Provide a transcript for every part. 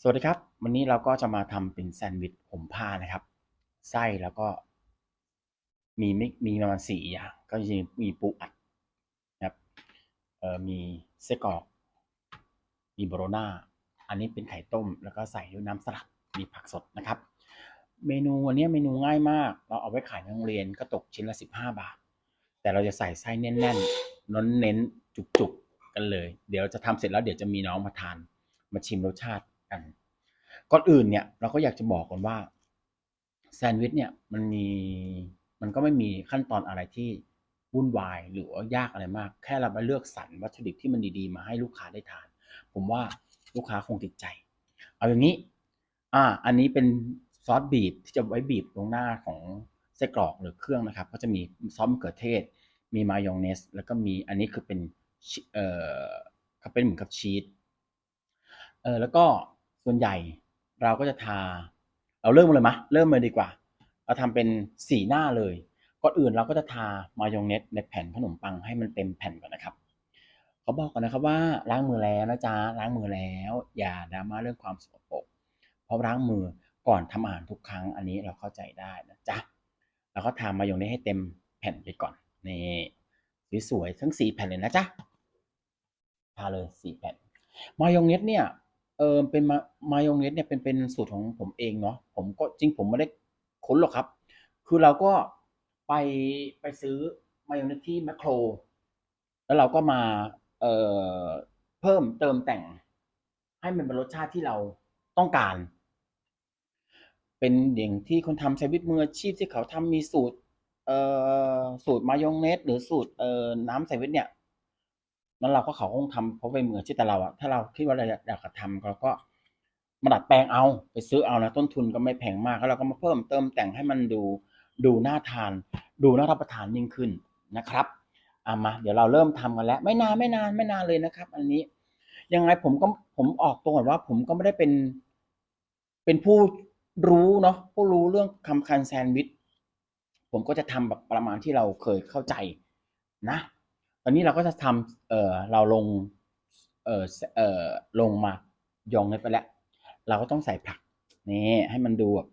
สวัสดีครับ วันนี้เราก็จะมาทำเป็นแซนด์วิชห่มผ้านะครับ ไส้แล้วก็ มีมมีประมาณสี่อย่าง ก็จะมีปูอัดนะครับเอ่อมีไส้กรอก มีโบโรนาอันนี้เป็นไข่ต้ม แล้วก็ใส่ด้วยน้ำสลัดมีผักสดนะครับ เมนูวันนี้เมนูง่ายมาก เราเอาไว้ขายในโรงเรียนก็ตกชิ้นละสิบห้าบาท แต่เราจะใส่ไส้แน่นๆน้นเน้นจุกๆกันเลย เดี๋ยวจะทำเสร็จแล้วเดี๋ยวจะมีน้องมาทาน มาชิมรสชาติ กันก่อนอื่นเนี่ยเราก็อยากจะบอกก่อนว่าแซนด์วิชเนี่ยมันมีมันก็ไม่มีขั้นตอนอะไรที่วุ่นวายหรือว่ายากอะไรมาก แค่เรามาเลือกสรรวัตถุดิบที่มันดีๆ มาให้ลูกค้าได้ทาน ผมว่าลูกค้าคงติดใจ เอาอย่างนี้ อ่า อันนี้เป็นซอสบีบที่จะไว้บีบตรงหน้าของไส้กรอกหรือเครื่องนะครับ ก็จะมีซอสมะเขือเทศ มีมายองเนส แล้วก็มีอันนี้คือเป็นเอ่อเขาเป็นเหมือนกับชีสเออแล้วก็ ส่วนใหญ่เราก็จะทา เราเริ่มเลยมะ เริ่มเลยดีกว่า เราทำเป็นสีหน้าเลย ก่อนอื่นเราก็จะทามายองเนสในแผ่นขนมปังให้มันเต็มแผ่นก่อนนะครับเขาบอกกันนะครับว่าล้างมือแล้วนะจ๊ะล้างมือแล้ว อย่าดราม่าเรื่องความสกปรกเพราะล้างมือก่อนทำอาหารทุกครั้งอันนี้เราเข้าใจได้นะจ๊ะเราก็ทามายองเนสให้เต็มแผ่นไปก่อนนี่สวยๆทั้งสี่แผ่นเลยนะจ๊ะทาเลยสี่แผ่นมายองเนสเนี่ย เออเป็นมามายองเนสเนี่ยเป็นเป็นสูตรของผมเองเนาะผมก็จริงผมไม่ได้ค้นหรอกครับ คือเราก็ไปไปซื้อมายองเนสที่แมคโคร แล้วเราก็มาเอ่อเพิ่มเติมแต่ง ให้มันเป็นรสชาติที่เราต้องการ เป็นอย่างที่คนทำแซนด์วิชมืออาชีพที่เขาทำมีสูตรเอ่อสูตรมายองเนสหรือสูตรเอ่อน้ำแซนด์วิชเนี่ย นั้นเราก็เขาคงทำเพราะเป็นมืออาชีพแต่เราอะถ้าเราคิดว่าเราอยากจะทำเราก็มาดัดแปลงเอาไปซื้อเอานะต้นทุนก็ไม่แพงมากแล้วเราก็มาเพิ่มเติมแต่งให้มันดูดูน่าทาน ดูน่ารับประทานยิ่งขึ้นนะครับเอามาเดี๋ยวเราเริ่มทำกันแล้ว ไม่นานไม่นานไม่นานเลยนะครับ อันนี้ยังไงผมก็ผมออกตัวก่อนว่า ผมก็ไม่ได้เป็น เป็นผู้รู้เนาะผู้รู้เรื่องคำคันแซนด์วิชผมก็จะทำแบบประมาณที่เราเคยเข้าใจนะ อนนี้เราก็จะทำเออเราลงเออเออลงมายองไปแล้ว เราก็ต้องใส่ผักนี่ให้มันดูแบบ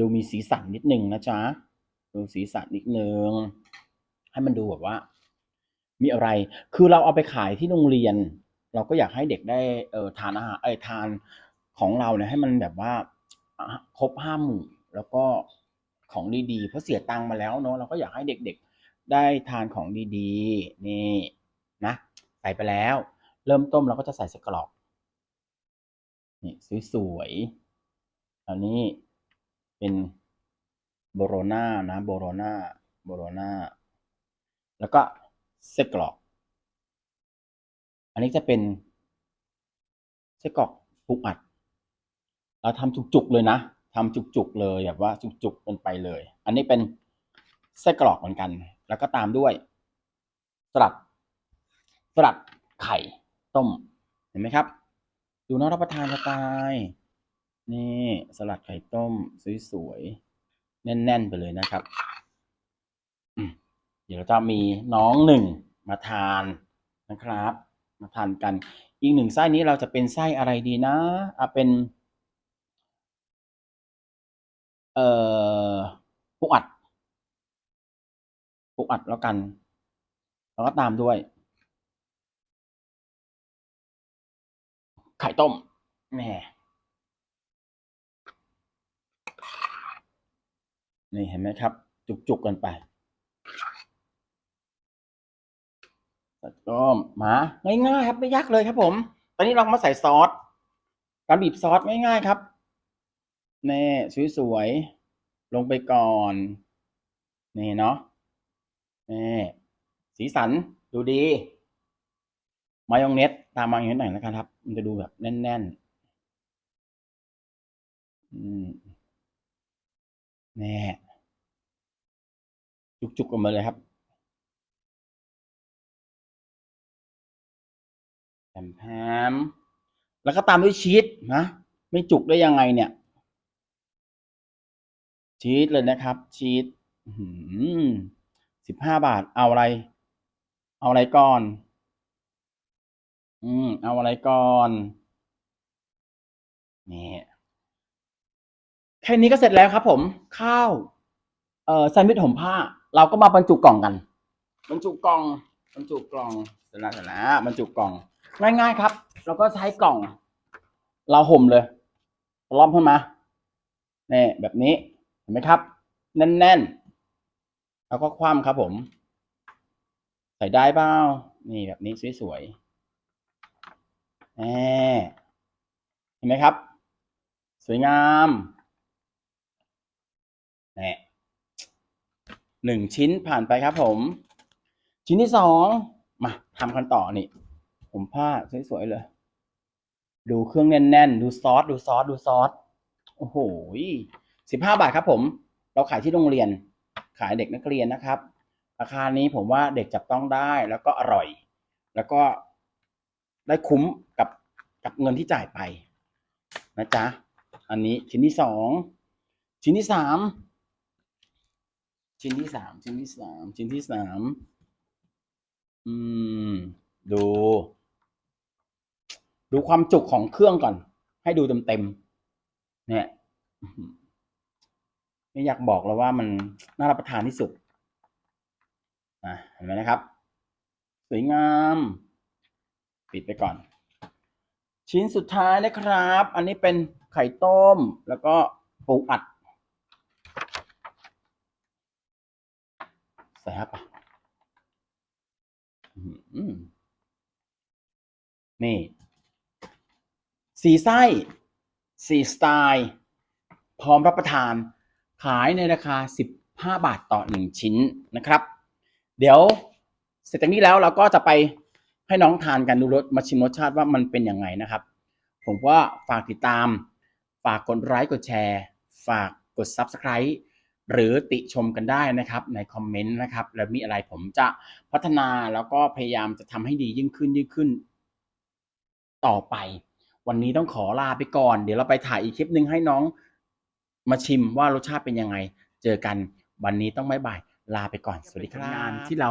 ดูมีสีสันนิดนึงนะจ๊ะดูสีสันนิดนึงให้มันดูแบบว่า มีอะไร คือเราเอาไปขายที่โรงเรียน เราก็อยากให้เด็กได้เออทานอาหารเอ้ทานของเราเนี่ยให้มันแบบว่าครบห้าหมู่แล้วก็ของดีๆเพราะเสียตังค์มาแล้วเนาะเราก็อยากให้เด็ก ๆ ได้ทานของดีๆ นี่นะใส่ไปแล้ว เริ่มต้มเราก็จะใส่สกรอกนี่สวยๆอันนี้เป็นโบโรนานะโบโรนาโบโรนาแล้วก็ไส้กรอก อันนี้จะเป็นไส้กรอกปูอัด เราทำจุกๆเลยนะทำจุกๆเลยแบบว่าจุกๆกันไปเลย อันนี้เป็นไส้กรอกเหมือนกัน แล้วก็ตามด้วยสลัดสลัดไข่ต้ม เห็นไหมครับ ดูน่ารับประทานจะตายนี่สลัดไข่ต้มสวยๆแน่น ๆ ไปเลยนะครับเดี๋ยวเราจะมีน้องหนึ่งมาทานนะครับ มาทานกัน อีกหนึ่งไส้นี้เราจะเป็นไส้อะไรดีนะอะเป็น เอ่อปูอัด ปูอัดแล้วกัน แล้วก็ตามด้วย ไข่ต้มแหม่นี่เห็นไหมครับ จุกๆกันไปแล้วก็มาง่ายๆครับไม่ยากเลยครับผม ตอนนี้เรามาใส่ซอสการบีบซอสง่ายๆครับแน่สวยๆลงไปก่อน นี่เนาะ นี่สีสันดูดีมายองเนสตามมายองเนสหน่อยนะครับ มันจะดูแบบแน่นๆอืมแน่จุกๆกันมาเลยครับแผมแมแล้วก็ตามด้วยชีสนะ ไม่จุกได้ยังไงเนี่ย ชีสเลยนะครับ ชีส สิบห้าบาท เอาอะไร เอาอะไรก่อน อืม เอาอะไรก่อน นี่แค่นี้ก็เสร็จแล้วครับ ผม ข้าว เอ่อแซนด์วิชห่มผ้า เราก็มาบรรจุกล่องกัน บรรจุกล่องบรรจุกล่องเสร็จแล้วเสร็จแล้วบรรจุกล่อง ง่ายๆครับ เราก็ใช้กล่อง เราห่มเลยล้อมขึ้นมาเนี่แบบนี้เห็นไหมครับ แน่นๆ แล้วก็คว่ำครับผม ใส่ได้เปล่านี่แบบนี้สวยๆแหมเห็นไหมครับ สวยงามนี่หนึ่งชิ้นผ่านไปครับผม ชิ้นที่สองมาทำกันต่อนี่ ผมผ้าสวยๆเลย ดูเครื่องแน่นๆ ดูซอส ดูซอส ดูซอส โอ้โหสิบห้าบาทครับผม เราขายที่โรงเรียน ขายเด็กนักเรียนนะครับ ราคานี้ผมว่าเด็กจับต้องได้แล้วก็อร่อย แล้วก็ได้คุ้มกับกับเงินที่จ่ายไปนะจ๊ะ อันนี้ชิ้นที่สองชิ้นที่สามชิ้นที่สามชิ้นที่สามชิ้นที่สามอืม ดู ดูความจุของเครื่องก่อน ให้ดูเต็มๆเนี่ย ไม่อยากบอกแล้วว่ามันน่ารับประทานที่สุดอะเห็นไหมนะครับ สวยงาม ปิดไปก่อน ชิ้นสุดท้ายนะครับ อันนี้เป็นไข่ต้มแล้วก็ปูอัด ใส่ครับอะนี่ สีไส้ สีสไตล์ พร้อมรับประทาน ขายในราคา 15 บาทต่อ 1 ชิ้นนะครับ เดี๋ยวเสร็จจากนี้แล้วเราก็จะไปให้น้องทานกันดูรสมาชิมรสชาติว่ามันเป็นยังไงนะครับ ผมว่าฝากติดตาม ฝากกดไลค์กดแชร์ ฝากกด Subscribe หรือติชมกันได้นะครับในคอมเมนต์นะครับ แล้วมีอะไรผมจะพัฒนาแล้วก็พยายามจะทำให้ดียิ่งขึ้นยิ่งขึ้น ต่อไป วันนี้ต้องขอลาไปก่อน เดี๋ยวเราไปถ่ายอีกคลิปหนึ่งให้น้อง มาชิมว่ารสชาติเป็นยังไง เจอกันวันนี้ต้องบายบายลาไปก่อน สวัสดีครับ งานที่เรา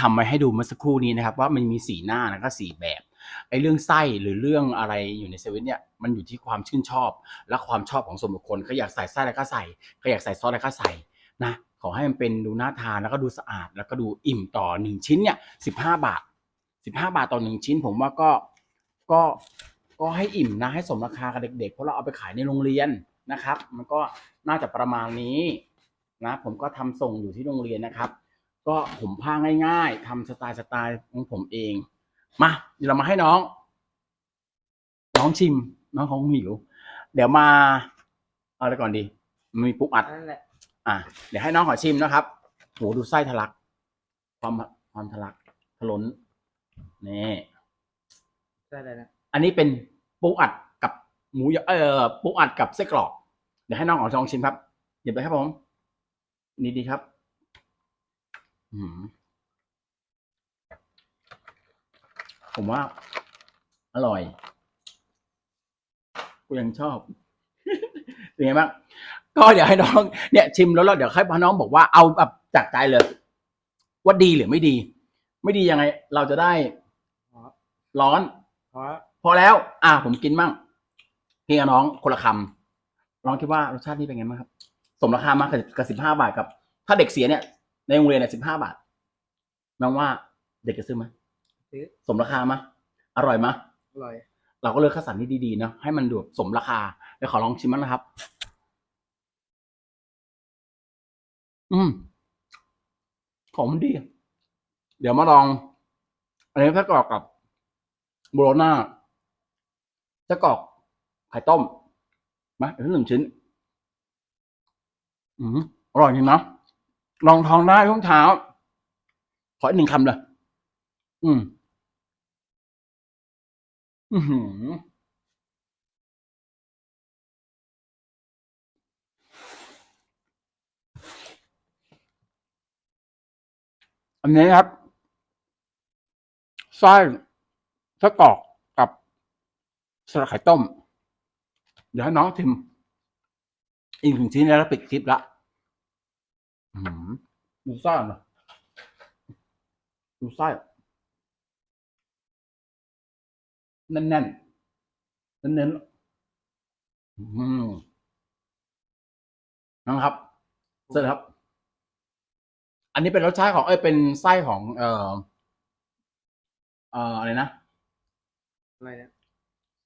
ทำไว้ให้ดูเมื่อสักครู่นี้นะครับ ว่ามันมีสีหน้าแล้วก็สีแบบไอ้เรื่องไส้หรือเรื่องอะไรอยู่ในเซเว่นเนี่ยมันอยู่ที่ความชื่นชอบ และความชอบของส่วนบุคคลเขาอยากใส่ไส้อะไรก็ใส่เขาอยากใส่ซอสอะไรก็ใส่นะขอให้มันเป็นดูน่าทานแล้วก็ดูสะอาด แล้วก็ดูอิ่มต่อหนึ่งชิ้นเนี่ยสิบห้าบาทสิบห้าบาทต่อหนึ่งชิ้น ผมว่าก็ก็ก็ให้อิ่มนะให้สมราคากับเด็กๆเพราะเราเอาไปขายในโรงเรียน นะครับ มันก็น่าจะประมาณนี้นะ ผมก็ทำส่งอยู่ที่โรงเรียนนะครับ ก็ผมผ้าง่าย ๆทำสไตล์สไตล์ของผมเอง มาเดี๋ยวเรามาให้น้อง น้องชิม น้องของหิว เดี๋ยวมา เอาอะไรก่อนดีมีปุ๊กอัดนั่นแหละอะเดี๋ยวให้น้องขอชิมนะครับโหดูไส้ทะลัก ความความทะลักทะล้นนี่ได้เลยนะอันนี้เป็นปูอัดกับ หมูยอเออปูอัดกับไส้กรอกเดี๋ยวให้น้องขอลองชิมครับหยิบเลยครับผมนี่ดีครับอืมผมว่า อร่อยกูยังชอบเป็นไงบ้างก็เดี๋ยวให้น้องเนี่ย ชิมแล้วแล้วเดี๋ยวให้น้องบอกว่าเอาแบบจากใจเลย ว่าดีหรือไม่ดี ไม่ดียังไง เราจะได้เพราะร้อนเพราะพอแล้ว อ่าผมกินมั่ง พี่กับน้องคนละคำน้องคิดว่ารสชาตินี่เป็นไงบ้างครับ สมราคามากกับสิบห้าบาทกับ ถ้าเด็กเสียเนี่ย ในโรงเรียนเนี่ยสิบห้าบาทน้องว่าเด็กจะซื้อไหมซื้อสมราคาไหมอร่อยไหมอร่อย เราก็เลือกคัดสรรที่ดีๆเนาะให้มันดูแบบสมราคาเดี๋ยวขอลองชิมมันนะครับ อืมของมันดี เดี๋ยวมาลอง อันนี้ไส้กรอกกับโบโลน่าไส้กรอก ไข่ต้มมาเดี๋ยวหนึ่งชิ้น อืมอร่อยจริงนะลองทองได้ทุกเช้า ขออีกหนึ่งคำเลย อืม อือหืออันนี้ครับไส้ไส้กรอกกับสลัดไข่ต้ม เดี๋ยวให้น้องชิมอีกหนึ่งชิ้นแล้วปิดคลิปละอืมดูไส้หน่อยดูไส้แน่นๆเน้นอืมนะครับเสร็จแล้วครับ อันนี้เป็นรสชาติของเอ้ยเป็นไส้ของ เอ่อ เอ่ออะไรนะอะไรเนี่ย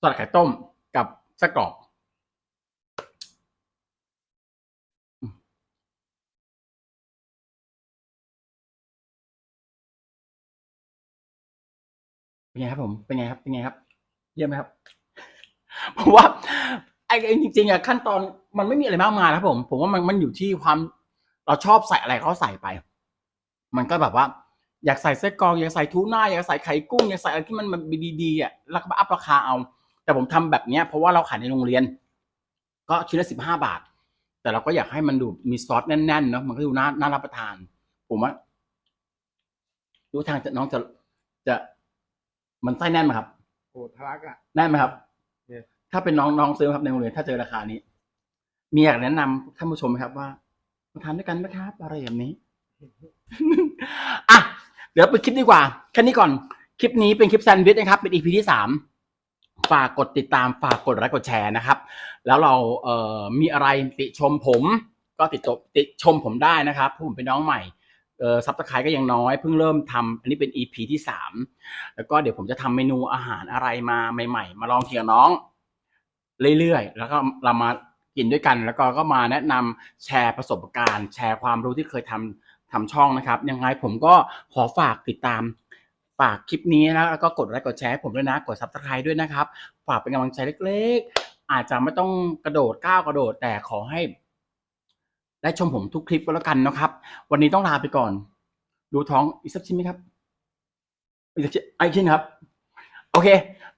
สลัดไข่ต้มกับไส้กรอก เป็นไงครับผม เป็นไงครับ เป็นไงครับ เยี่ยมไหมครับ ผมว่าไอ้จริงๆอะขั้นตอนมันไม่มีอะไรมากมายนะครับผม ผมว่ามันมันอยู่ที่ความเราชอบใส่อะไรก็ใส่ไป มันก็แบบว่า อยากใส่ไส้กรอกอยากใส่ทูน่าอยากใส่ไข่กุ้งอยากใส่อะไรที่มันมันดีๆอะแล้วก็อัพราคาเอา แต่ผมทำแบบเนี้ย เพราะว่าเราขายในโรงเรียน ก็ชิ้นละสิบห้าบาท แต่เราก็อยากให้มันดูมีซอสแน่นๆเนาะมันก็ดูน่าน่ารับประทาน ผมว่าดูทางจะน้องจะจะ มันไส้แน่นไหมครับโอ้ทะลักอะ แน่นไหมครับเนี่ยถ้าเป็นน้องน้องซื้อครับในโรงเรียนถ้าเจอราคานี้ มีอยากแนะนำท่านผู้ชมไหมครับว่ามาทานด้วยกันนะครับอะไรแบบนี้ อะเดี๋ยวไปคลิปดีกว่าแค่นี้ก่อน คลิปนี้เป็นคลิปแซนด์วิชนะครับ เป็น EP ที่สามฝากกดติดตามฝากกดไลค์กดแชร์นะครับ แล้วเราเอ่อมีอะไรติชมผม ก็ติดตติชมผมได้นะครับเพราะผมเป็นน้องใหม่เออ ซับสไครต์ก็ยังน้อยเพิ่งเริ่มทำอันนี้เป็น EP ที่สามแล้วก็เดี๋ยวผมจะทำเมนูอาหารอะไรมาใหม่ๆ มาลองเทียงน้อง เรื่อยๆ แล้วก็เรามากินด้วยกัน แล้วก็ก็มาแนะนำแชร์ประสบการณ์ แชร์ความรู้ที่เคยทำทำช่องนะครับ ยังไงผมก็ขอฝากติดตามฝากคลิปนี้นะแล้วก็กดไลค์กดแชร์ผมด้วยนะกดซับสไครต์ด้วยนะครับ ฝากเป็นกำลังใจเล็ก ๆ อาจจะไม่ต้องกระโดดก้าวกระโดดแต่ขอให้ ได้ชมผมทุกคลิปก็แล้วกันนะครับ วันนี้ต้องลาไปก่อน ดูท้องอีกสักชิ้นไหมครับอีกสักชิ้นอีกชิ้นครับ โอเค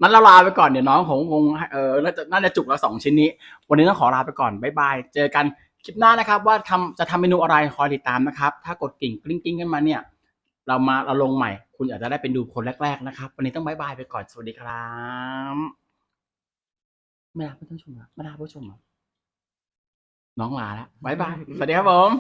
นั้นเราลาไปก่อนเดี๋ยวน้องผมคงเออน่าจะน่าจะจุกละสองชิ้นนี้ วันนี้ต้องขอลาไปก่อนบ๊ายบายเจอกันคลิปหน้านะครับ ว่าทำจะทำเมนูอะไรคอยติดตามนะครับ ถ้ากดกิ่งกลิ้งกิ้งกันมาเนี่ย เรามาเราลงใหม่ คุณอาจจะได้เป็นดูคนแรก ๆ นะครับ วันนี้ต้องบายบายไปก่อนสวัสดีครับไม่ลาผู้ชมหรอไม่ลาผู้ชมหรอ น้องลาแล้วบายบาย สวัสดีครับผม